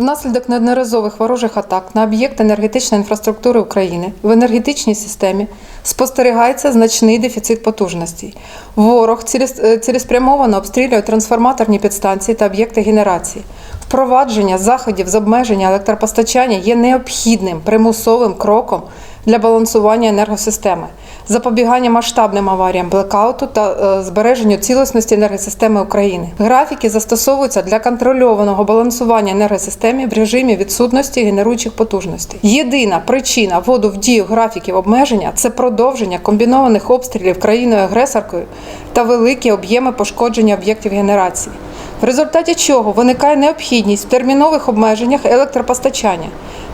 Внаслідок неодноразових ворожих атак на об'єкти енергетичної інфраструктури України в енергетичній системі спостерігається значний дефіцит потужностей. Ворог е, цілеспрямовано обстрілює трансформаторні підстанції та об'єкти генерації. Впровадження заходів з обмеження електропостачання є необхідним примусовим кроком для балансування енергосистеми, запобігання масштабним аваріям блекауту та е, збереженню цілісності енергосистеми України. Графіки застосовуються для контрольованого балансування енергосистеми в режимі відсутності генеруючих потужностей. Єдина причина вводу в дію графіків обмеження це продовження комбінованих обстрілів країною-агресоркою та великі об'єми пошкодження об'єктів генерації. В результаті чого виникає необхідність в термінових обмеженнях електропостачання.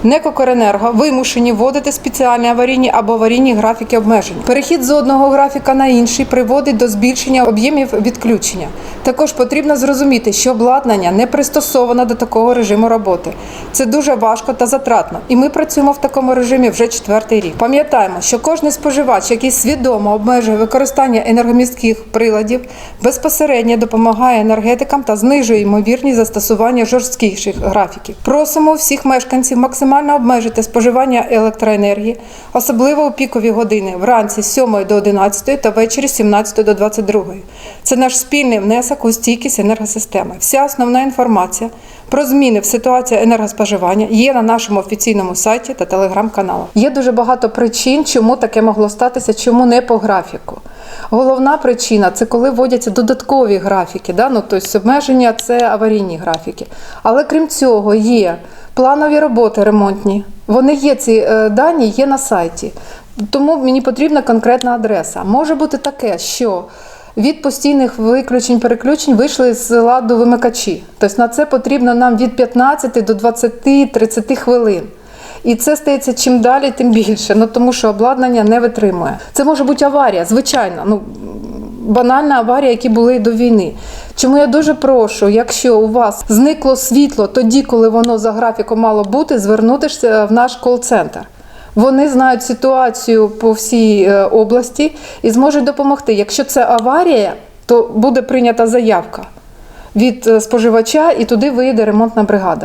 Некокоренерго вимушені вводити спеціальні аварійні або аварійні графіки обмежень. Перехід з одного графіка на інший приводить до збільшення об'ємів відключення. Також потрібно зрозуміти, що обладнання не пристосовано до такого режиму роботи. Це дуже важко та затратно, і ми працюємо в такому режимі вже четвертий рік. Пам'ятаємо, що кожен споживач, який свідомо обмежує використання енергомістких приладів, безпосередньо допомагає енергетикам та знижує ймовірність застосування жорсткіших графіків. Просимо всіх мешканців максимально обмежити споживання електроенергії, особливо у пікові години вранці з 7 до 11 та ввечері з 17 до 22. Це наш спільний внесок у стійкість енергосистеми. Вся основна інформація про зміни в ситуації енергоспоживання є на нашому офіційному сайті та телеграм-каналах. Є дуже багато причин, чому таке могло статися, чому не по графіку. Головна причина це коли вводяться додаткові графіки. Да? Ну, тобто обмеження це аварійні графіки. Але крім цього, є планові роботи ремонтні. Вони є, ці е, дані є на сайті. Тому мені потрібна конкретна адреса. Може бути таке, що від постійних виключень переключень вийшли з ладу вимикачі. Тобто на це потрібно нам від 15 до 20-30 хвилин. І це стається чим далі, тим більше. Ну тому що обладнання не витримує. Це може бути аварія, звичайно. Ну банальна аварія, які були до війни. Чому я дуже прошу, якщо у вас зникло світло тоді, коли воно за графіком мало бути, звернутися в наш кол-центр. Вони знають ситуацію по всій е, області і зможуть допомогти. Якщо це аварія, то буде прийнята заявка від е, споживача і туди виїде ремонтна бригада.